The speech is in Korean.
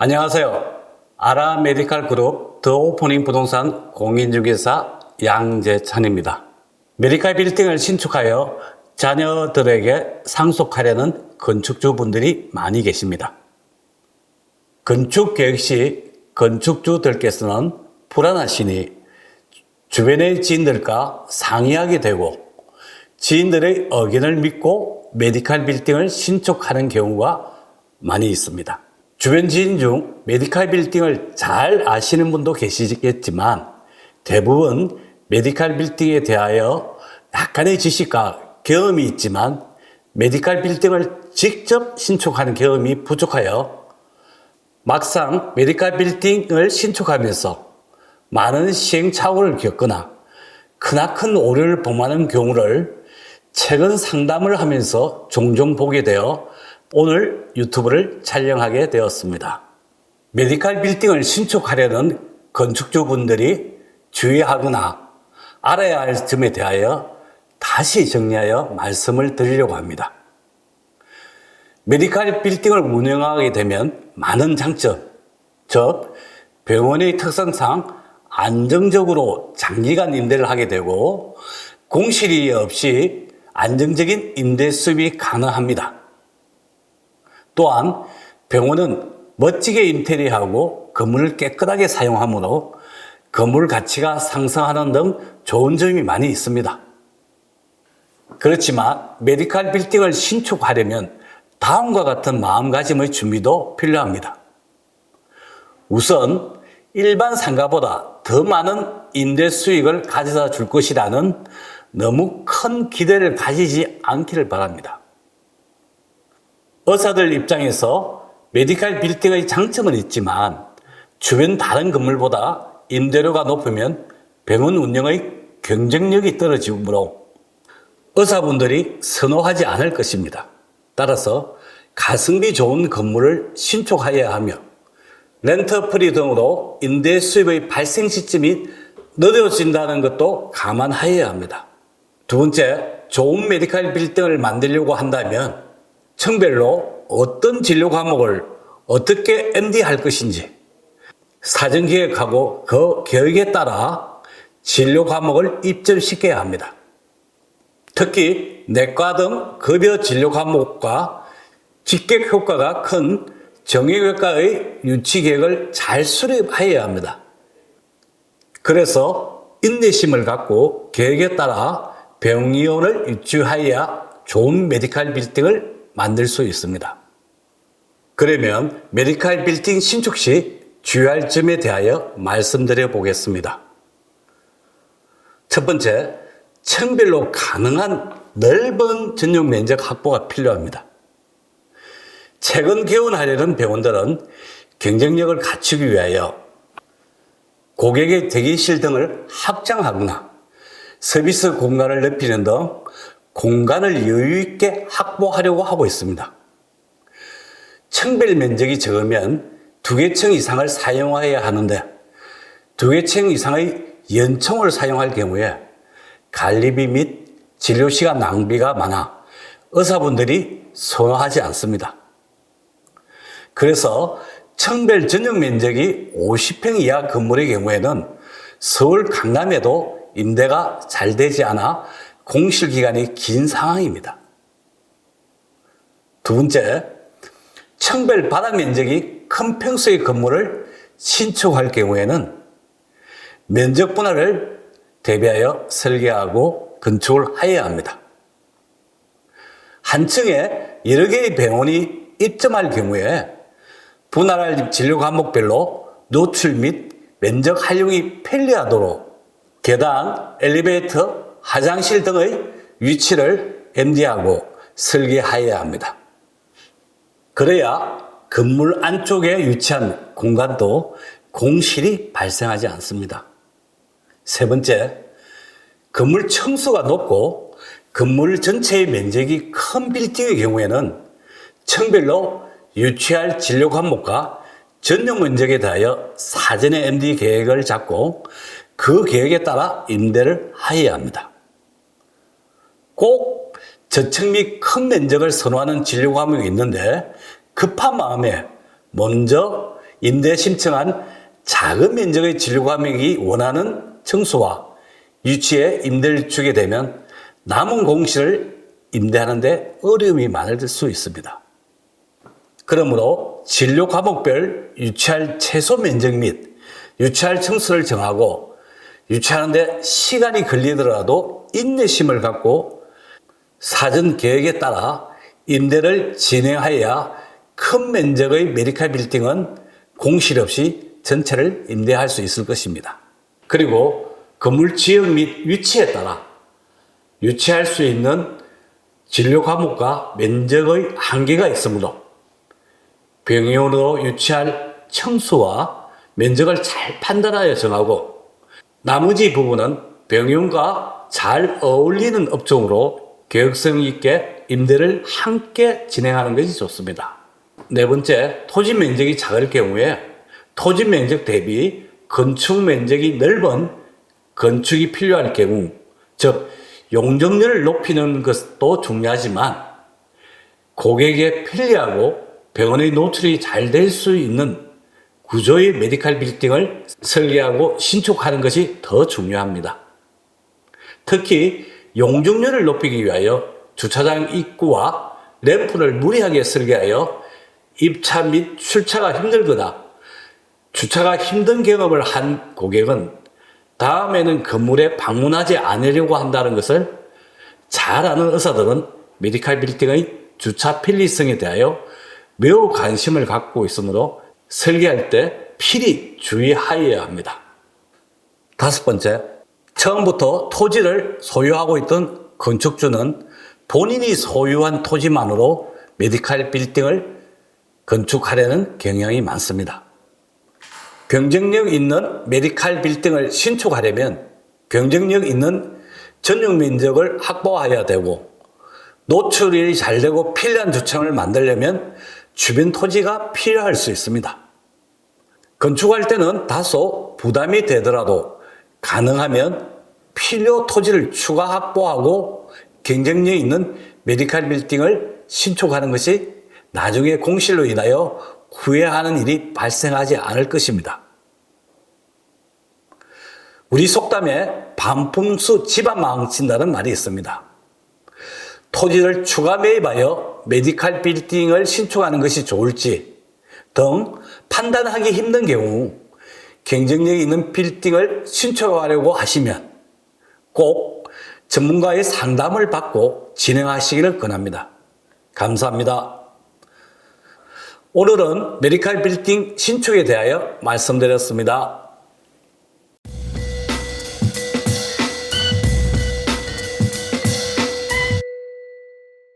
안녕하세요. 아라 메디칼 그룹 더 오프닝 부동산 공인중개사 양재찬입니다. 메디칼 빌딩을 신축하여 자녀들에게 상속하려는 건축주분들이 많이 계십니다. 건축 계획 시 건축주들께서는 불안하시니 주변의 지인들과 상의하게 되고 지인들의 의견을 믿고 메디칼 빌딩을 신축하는 경우가 많이 있습니다. 주변 지인 중 메디칼 빌딩을 잘 아시는 분도 계시겠지만 대부분 메디칼 빌딩에 대하여 약간의 지식과 경험이 있지만 메디칼 빌딩을 직접 신축하는 경험이 부족하여 막상 메디칼 빌딩을 신축하면서 많은 시행착오를 겪거나 크나큰 오류를 범하는 경우를 최근 상담을 하면서 종종 보게 되어 오늘 유튜브를 촬영하게 되었습니다. 메디칼 빌딩을 신축하려는 건축주분들이 주의하거나 알아야 할 점에 대하여 다시 정리하여 말씀을 드리려고 합니다. 메디칼 빌딩을 운영하게 되면 많은 장점, 즉 병원의 특성상 안정적으로 장기간 임대를 하게 되고 공실이 없이 안정적인 임대 수입이 가능합니다. 또한 병원은 멋지게 인테리어하고 건물을 깨끗하게 사용하므로 건물 가치가 상승하는 등 좋은 점이 많이 있습니다. 그렇지만 메디칼 빌딩을 신축하려면 다음과 같은 마음가짐의 준비도 필요합니다. 우선 일반 상가보다 더 많은 임대 수익을 가져다 줄 것이라는 너무 큰 기대를 가지지 않기를 바랍니다. 의사들 입장에서 메디칼 빌딩의 장점은 있지만 주변 다른 건물보다 임대료가 높으면 병원 운영의 경쟁력이 떨어지므로 의사분들이 선호하지 않을 것입니다. 따라서 가성비 좋은 건물을 신축하여야 하며 렌터 프리 등으로 임대 수입의 발생 시점이 늦어진다는 것도 감안하여야 합니다. 두 번째, 좋은 메디칼 빌딩을 만들려고 한다면 층별로 어떤 진료 과목을 어떻게 MD할 것인지 사전 계획하고 그 계획에 따라 진료 과목을 입점시켜야 합니다. 특히 내과 등 급여 진료 과목과 직객 효과가 큰 정형외과의 유치 계획을 잘 수립하여야 합니다. 그래서 인내심을 갖고 계획에 따라 병의원을 유치하여야 좋은 메디칼 빌딩을 만들 수 있습니다. 그러면 메디칼 빌딩 신축 시 주의할 점에 대하여 말씀드려 보겠습니다. 첫 번째, 층별로 가능한 넓은 전용 면적 확보가 필요합니다. 최근 개원하려는 병원들은 경쟁력을 갖추기 위하여 고객의 대기실 등을 확장하거나 서비스 공간을 넓히는 등 공간을 여유 있게 확보하려고 하고 있습니다. 층별 면적이 적으면 두 개 층 이상을 사용해야 하는데 두 개 층 이상의 연청을 사용할 경우에 관리비 및 진료 시간 낭비가 많아 의사분들이 선호하지 않습니다. 그래서 청별 전용 면적이 50평 이하 건물의 경우에는 서울 강남에도 임대가 잘 되지 않아 공실 기간이 긴 상황입니다. 두 번째, 청별 바닥 면적이 큰 평수의 건물을 신축할 경우에는 면적 분할을 대비하여 설계하고 건축을 하여야 합니다. 한 층에 여러 개의 병원이 입점할 경우에 분할할 진료 과목별로 노출 및 면적 활용이 편리하도록 계단, 엘리베이터, 화장실 등의 위치를 MD하고 설계하여야 합니다. 그래야 건물 안쪽에 위치한 공간도 공실이 발생하지 않습니다. 세 번째, 건물 층수가 높고 건물 전체의 면적이 큰 빌딩의 경우에는 층별로 유치할 진료 과목과 전용 면적에 대하여 사전에 MD 계획을 잡고 그 계획에 따라 임대를 하여야 합니다. 꼭 저층 및 큰 면적을 선호하는 진료 과목이 있는데 급한 마음에 먼저 임대 신청한 작은 면적의 진료 과목이 원하는 청수와 유치에 임대를 주게 되면 남은 공실을 임대하는데 어려움이 많을 수 있습니다. 그러므로 진료 과목별 유치할 최소 면적 및 유치할 청수를 정하고 유치하는데 시간이 걸리더라도 인내심을 갖고 사전 계획에 따라 임대를 진행하여야 큰 면적의 메디칼 빌딩은 공실 없이 전체를 임대할 수 있을 것입니다. 그리고 건물 지역 및 위치에 따라 유치할 수 있는 진료 과목과 면적의 한계가 있으므로 병원으로 유치할 청수와 면적을 잘 판단하여 정하고 나머지 부분은 병원과 잘 어울리는 업종으로 계획성 있게 임대를 함께 진행하는 것이 좋습니다. 네 번째, 토지 면적이 작을 경우에 토지 면적 대비 건축 면적이 넓은 건축이 필요할 경우, 즉 용적률을 높이는 것도 중요하지만 고객에 편리하고 병원의 노출이 잘 될 수 있는 구조의 메디칼 빌딩을 설계하고 신축하는 것이 더 중요합니다. 특히 용적률을 높이기 위하여 주차장 입구와 램프를 무리하게 설계하여 입차 및 출차가 힘들거나 주차가 힘든 경험을 한 고객은 다음에는 건물에 방문하지 않으려고 한다는 것을 잘 아는 의사들은 메디칼 빌딩의 주차 편리성에 대하여 매우 관심을 갖고 있으므로 설계할 때 필히 주의하여야 합니다. 다섯 번째, 처음부터 토지를 소유하고 있던 건축주는 본인이 소유한 토지만으로 메디칼 빌딩을 건축하려는 경향이 많습니다. 경쟁력 있는 메디칼 빌딩을 신축하려면 경쟁력 있는 전용 면적을 확보해야 되고 노출이 잘 되고 편리한 주차장을 만들려면 주변 토지가 필요할 수 있습니다. 건축할 때는 다소 부담이 되더라도 가능하면 필요 토지를 추가 확보하고 경쟁력 있는 메디칼 빌딩을 신축하는 것이 나중에 공실로 인하여 후회하는 일이 발생하지 않을 것입니다. 우리 속담에 반품수 집안 망친다는 말이 있습니다. 토지를 추가 매입하여 메디칼 빌딩을 신축하는 것이 좋을지 등 판단하기 힘든 경우 경쟁력 있는 빌딩을 신축하려고 하시면 꼭 전문가의 상담을 받고 진행하시기를 권합니다. 감사합니다. 오늘은 메디칼 빌딩 신축에 대하여 말씀드렸습니다.